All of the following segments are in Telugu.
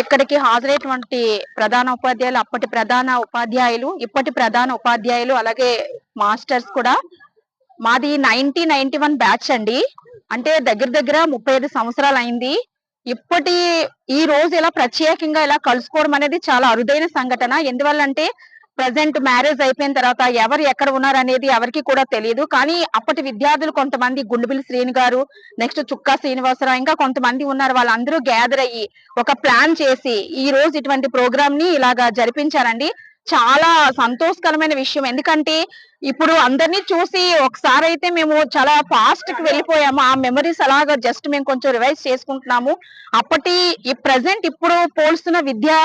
ఇక్కడికి హాజరైనటువంటి ప్రధాన ఉపాధ్యాయులు అప్పటి ప్రధాన ఉపాధ్యాయులు ఇప్పటి ప్రధాన ఉపాధ్యాయులు అలాగే మాస్టర్స్ కూడా. మాది నైన్టీ నైన్టీ వన్ బ్యాచ్ అండి. అంటే దగ్గర దగ్గర ముప్పై ఐదు సంవత్సరాలు అయింది. ఇప్పటి ఈ రోజు ఇలా ప్రత్యేకంగా ఇలా కలుసుకోవడం అనేది చాలా అరుదైన సంఘటన. ఎందువల్లంటే ప్రజెంట్ మ్యారేజ్ అయిపోయిన తర్వాత ఎవరు ఎక్కడ ఉన్నారు అనేది ఎవరికి కూడా తెలియదు కానీ అప్పటి విద్యార్థులు కొంతమంది గుండుబిల్ శ్రీని గారు నెక్స్ట్ చుక్కా శ్రీనివాసరావు ఇంకా కొంతమంది ఉన్నారు. వాళ్ళందరూ గ్యాదర్ అయ్యి ఒక ప్లాన్ చేసి ఈ రోజు ఇటువంటి ప్రోగ్రామ్ని ఇలాగా జరిపించారండి. చాలా సంతోషకరమైన విషయం. ఎందుకంటే ఇప్పుడు అందరినీ చూసి ఒకసారి అయితే మేము చాలా ఫాస్ట్కి వెళ్ళిపోయాము. ఆ మెమరీస్ అలాగా జస్ట్ మేము కొంచెం రివైజ్ చేసుకుంటున్నాము. అప్పటి ఈ ప్రజెంట్ ఇప్పుడు పోల్స్తున్న విద్యా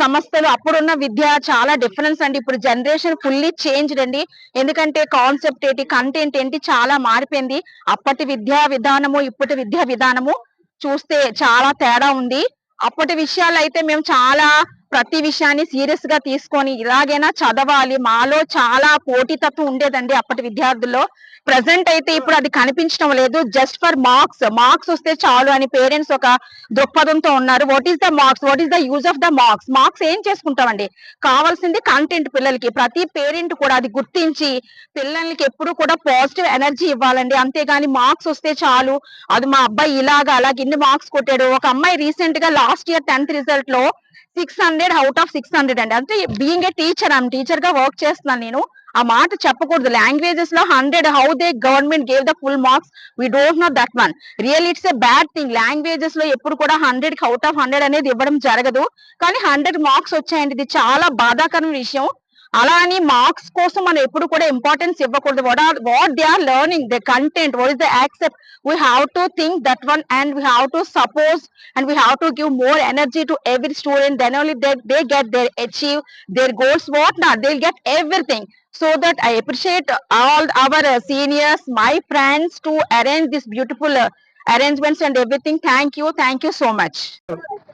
సంస్థలు అప్పుడున్న విద్య చాలా డిఫరెన్స్ అండి. ఇప్పుడు జనరేషన్ ఫుల్లీ చేంజ్డ్ అండి. ఎందుకంటే కాన్సెప్ట్ ఏంటి కంటెంట్ ఏంటి చాలా మారిపోయింది. అప్పటి విద్యా విధానము ఇప్పటి విద్యా విధానము చూస్తే చాలా తేడా ఉంది. అప్పటి విషయాలు అయితే మేము చాలా ప్రతి విషయాన్ని సీరియస్గా తీసుకొని ఇలాగైనా చదవాలి. మాలో చాలా పోటీతత్వం ఉండేదండి అప్పటి విద్యార్థుల్లో. ప్రజెంట్ అయితే ఇప్పుడు అది కనిపించడం లేదు. జస్ట్ ఫర్ మార్క్స్ మార్క్స్ వస్తే చాలు అని పేరెంట్స్ ఒక దృక్పథంతో ఉన్నారు. What is the marks what is the use of the marks marks ఏం చేసుకుంటామండి? కావాల్సింది కంటెంట్ పిల్లలకి. ప్రతి పేరెంట్ కూడా అది గుర్తించి పిల్లలకి ఎప్పుడు కూడా పాజిటివ్ ఎనర్జీ ఇవ్వాలండి. అంతేగాని మార్క్స్ వస్తే చాలు. అది మా అబ్బాయి ఇలాగా అలాగే ఇన్ని మార్క్స్ కొట్టాడు. ఒక అమ్మాయి రీసెంట్గా last year tenth రిజల్ట్లో six hundred out of six hundred అండి. అంటే బీయింగ్ ఏ టీచర్ ఆమె టీచర్గా వర్క్ చేస్తున్నాను నేను. ఆ మాట చెప్పకూడదు. లాంగ్వేజెస్లో hundred how they government gave the full marks we don't know that one real it's a bad thing లాంగ్వేజెస్లో ఎప్పుడు కూడా హండ్రెడ్కి అవుట్ ఆఫ్ హండ్రెడ్ అనేది ఇవ్వడం జరగదు. కానీ హండ్రెడ్ మార్క్స్ వచ్చాయండి. ఇది చాలా బాధాకరమైన విషయం. అలా అని మార్క్స్ కోసం మనం ఎప్పుడు కూడా ఇంపార్టెన్స్ ఇవ్వకూడదు what are what they are learning the content what is the accept we have to think that one and we have to suppose and we have to give more energy to every student then only they they get their achieve their goals what not they get everything so that I appreciate all our uh, seniors, my friends to arrange this beautiful uh, arrangements and everything. Thank you. Thank you so much.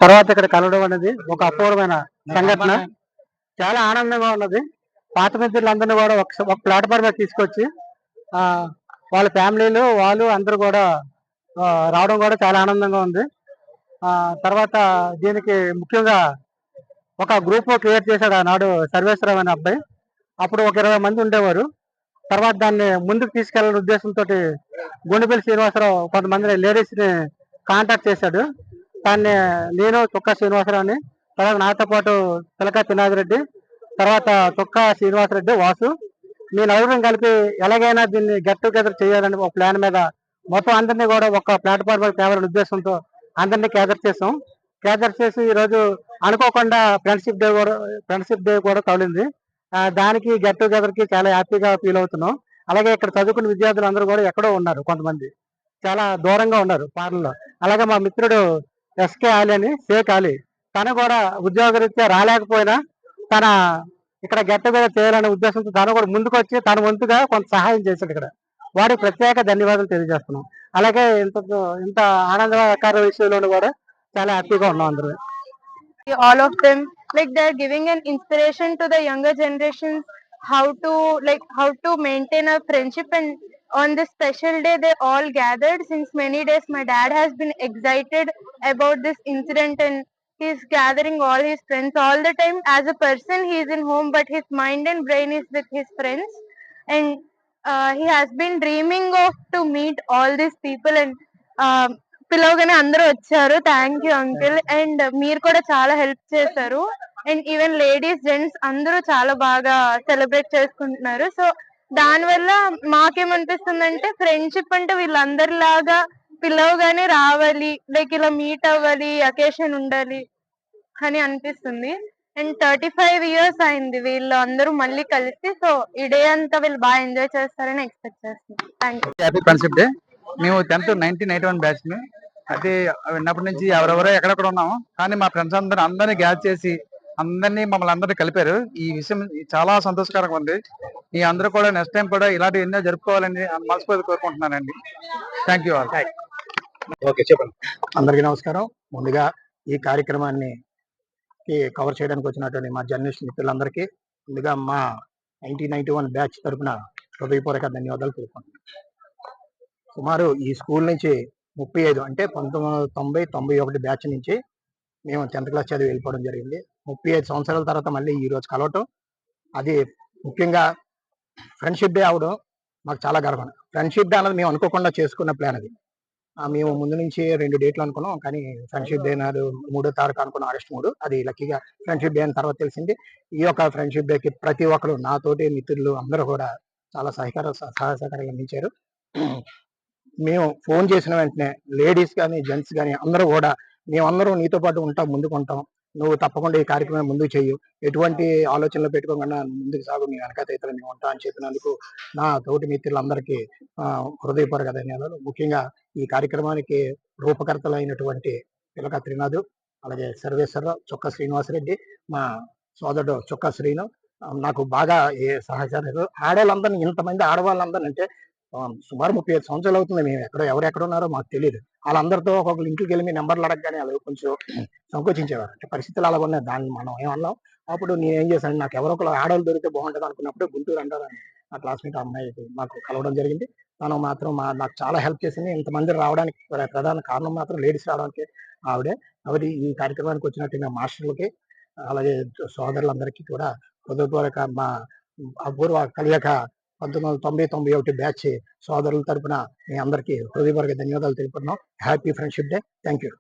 తర్వాత ఇక్కడ కలవడం అనేది ఒక అపూర్వమైన సంఘటన చాలా ఆనందంగా ఉన్నది. పాత మిత్రులందరినీ కూడా ఒక ప్లాట్ఫామ్ మీద తీసుకొచ్చి వాళ్ళ ఫ్యామిలీలు వాళ్ళు అందరూ కూడా రావడం కూడా చాలా ఆనందంగా ఉంది. తర్వాత దీనికి ముఖ్యంగా ఒక గ్రూప్ క్రియేట్ చేశాడు ఆనాడు సర్వేశ్వరరావు అనే అబ్బాయి. అప్పుడు ఒక ఇరవై మంది ఉండేవారు. తర్వాత దాన్ని ముందుకు తీసుకెళ్ళే ఉద్దేశంతో గుండెపల్లి శ్రీనివాసరావు కొంతమంది లేడీస్ని కాంటాక్ట్ చేశాడు. దాన్ని నేను చుక్క శ్రీనివాసరావుని తర్వాత నాతో పాటు పిలక రెడ్డి తర్వాత తుక్క శ్రీనివాసరెడ్డి వాసు. మీ నలుగురం కలిపి ఎలాగైనా దీన్ని గెట్ టుగెదర్ చేయాలని ఒక ప్లాన్ మీద మొత్తం అందరినీ కూడా ఒక ప్లాట్ఫామ్ మీద తేవాలనే ఉద్దేశంతో అందరినీ గ్యాదర్ చేసాం గ్యాదర్ చేసి ఈరోజు అనుకోకుండా ఫ్రెండ్షిప్ డే కూడా ఫ్రెండ్షిప్ డే కూడా తగిలింది. దానికి గెట్ టుగెదర్కి చాలా హ్యాపీగా ఫీల్ అవుతున్నాం. అలాగే ఇక్కడ చదువుకున్న విద్యార్థులు అందరూ కూడా ఎక్కడో ఉన్నారు కొంతమంది. చాలా దూరంగా ఉన్నారు పార్లలో అలాగే మా మిత్రుడు ఎస్కే ఆలి అని షేక్ ఆలి తను కూడా ఉద్యోగ రీత్యా రాలేకపోయినా తన ఇక్కడ గట్టి మీద చేయాలనే ఉద్దేశంతో తను కూడా ముందుకు వచ్చి తన వంతుగా కొంత సహాయం చేశాడు ఇక్కడ. వాడికి ప్రత్యేక ధన్యవాదాలు తెలియజేస్తున్నాం. అలాగే ఇంత ఇంత ఆనందకర విషయంలో కూడా చాలా హ్యాపీగా ఉన్నాం అందరు. All of them like they're giving an inspiration to the younger generation how to like how to maintain a friendship and on the special day they all gathered since many days my dad has been excited about this incident and he's gathering all his friends all the time as a person he is in home but his mind and brain is with his friends and uh, he has been dreaming of to meet all these people and పిలవగానే అందరూ వచ్చారు థ్యాంక్ యూ అంకిల్ అండ్ మీరు కూడా చాలా హెల్ప్ చేశారు అండ్ ఈవెన్ లేడీస్ జెంట్స్ అందరూ చాలా బాగా సెలబ్రేట్ చేసుకుంటున్నారు సో దానివల్ల మాకేమనిపిస్తుంది అంటే ఫ్రెండ్షిప్ అంటే వీళ్ళందరిలాగా పిలవగానే రావాలి లైక్ ఇలా మీట్ అవ్వాలి అకేషన్ ఉండాలి అని అనిపిస్తుంది. అండ్ థర్టీ ఫైవ్ ఇయర్స్ అయింది వీళ్ళు అందరూ మళ్ళీ కలిసి సో ఈ డే అంతా వీళ్ళు బాగా ఎంజాయ్ చేస్తారని ఎక్స్పెక్ట్ చేస్తున్నాం. థ్యాంక్ యూ హ్యాపీ డే మేము tenth nineteen eighty one batch అది విన్నప్పటి నుంచి ఎవరెవరో ఎక్కడెక్కడ ఉన్నాము కానీ మా ఫ్రెండ్స్ అందరూ అందరినీ గ్యాద్ చేసి అందరినీ మమ్మల్ని అందరినీ కలిపారు. ఈ విషయం చాలా సంతోషకరంగా ఉంది. ఈ అందరూ కూడా నెక్స్ట్ టైం కూడా ఇలాంటి ఎన్నో జరుపుకోవాలని మనస్ఫూర్తి కోరుకుంటున్నానండి. థ్యాంక్ యూ ఆల్ ఓకే చెప్పండి. అందరికీ నమస్కారం. ముందుగా ఈ కార్యక్రమాన్ని కవర్ చేయడానికి వచ్చినటువంటి మా జర్నలిస్ట్ మిత్రులందరికీ ముందుగా మా నైన్టీన్ నైన్టీ వన్ బ్యాచ్ తరపున హృదయపూర్వక ధన్యవాదాలు తెలుపుకుంటున్నాను. సుమారు ఈ స్కూల్ నుంచి ముప్పై ఐదు అంటే పంతొమ్మిది వందల తొంభై తొంభై ఒకటి బ్యాచ్ నుంచి మేము టెన్త్ క్లాస్ చదివి వెళ్ళిపోవడం జరిగింది. ముప్పై ఐదు సంవత్సరాల తర్వాత మళ్ళీ ఈ రోజు కలవటం అది ముఖ్యంగా ఫ్రెండ్షిప్ డే అవడం మాకు చాలా గర్వం. ఫ్రెండ్షిప్ డే అన్నది మేము అనుకోకుండా చేసుకున్న ప్లాన్ అది. మేము ముందు నుంచి రెండు డేట్లు అనుకున్నాం. కానీ ఫ్రెండ్షిప్ డే నాడు మూడో తారీఖు అనుకున్నాం ఆగస్ట్ మూడు. అది లక్కీగా ఫ్రెండ్షిప్ డే అని తర్వాత తెలిసింది. ఈ యొక్క ఫ్రెండ్షిప్ డేకి ప్రతి ఒక్కరు నాతోటి మిత్రులు అందరూ కూడా చాలా సహకార సహాయ సహకారాలు అందించారు. మేము ఫోన్ చేసిన వెంటనే లేడీస్ కానీ జెంట్స్ కానీ అందరూ కూడా మేమందరం నీతో పాటు ఉంటాం ముందుకు ఉంటాం నువ్వు తప్పకుండా ఈ కార్యక్రమం ముందుకు చేయు ఎటువంటి ఆలోచనలు పెట్టుకోకుండా ముందుకు సాగు. నీ వెనకాత ఇతర మేము ఉంటా అని చెప్పినందుకు నా తోటి మిత్రులందరికీ హృదయపూర్వక ధన్యవాదాలు. ముఖ్యంగా ఈ కార్యక్రమానికి రూపకర్తలైనటువంటి పిలక త్రినాథు అలాగే సర్వేశ్వరరావు చొక్క శ్రీనివాసరెడ్డి మా సోదరుడు చొక్క శ్రీను నాకు బాగా ఏ సహచరులు ఆడవాళ్ళందరినీ ఇంతమంది ఆడవాళ్ళందరినీ అంటే సుమారు ముప్పై ఐదు సంవత్సరాలు అవుతుంది. మేము ఎక్కడో ఎవరెక్కడ ఉన్నారో మాకు తెలియదు వాళ్ళందరితో ఒక్కొక్క ఇంటికి వెళ్ళి మీ నెంబర్లు అడగగానే వాళ్ళు కొంచెం సంకోచించేవారు. అంటే పరిస్థితులు అలా ఉన్నాయి. దాన్ని మనం ఏమన్నాం అప్పుడు నేను ఏం చేశాను? నాకు ఎవరో ఒకరు ఆడవాళ్ళు దొరికితే బాగుంటుంది అనుకున్నప్పుడు గుంటూరు అంటారు నా క్లాస్మేట్ అమ్మాయి మాకు కలవడం జరిగింది. తను మాత్రం మా నాకు చాలా హెల్ప్ చేసింది. ఇంతమంది రావడానికి ప్రధాన కారణం మాత్రం లేడీస్ రావడానికి ఆవిడే. ఆవిడ ఈ కార్యక్రమానికి వచ్చినట్టు మాస్టర్లకి అలాగే సోదరులందరికీ కూడా హృదయపూర్వక మా అపూర్వ కలియక పంతొమ్మిది వందల తొంభై తొంభై ఒకటి బ్యాచ్ సోదరుల తరపున మీ అందరికీ హృదయపూర్వక ధన్యవాదాలు తెలుపుతున్నాం. Happy friendship day thank you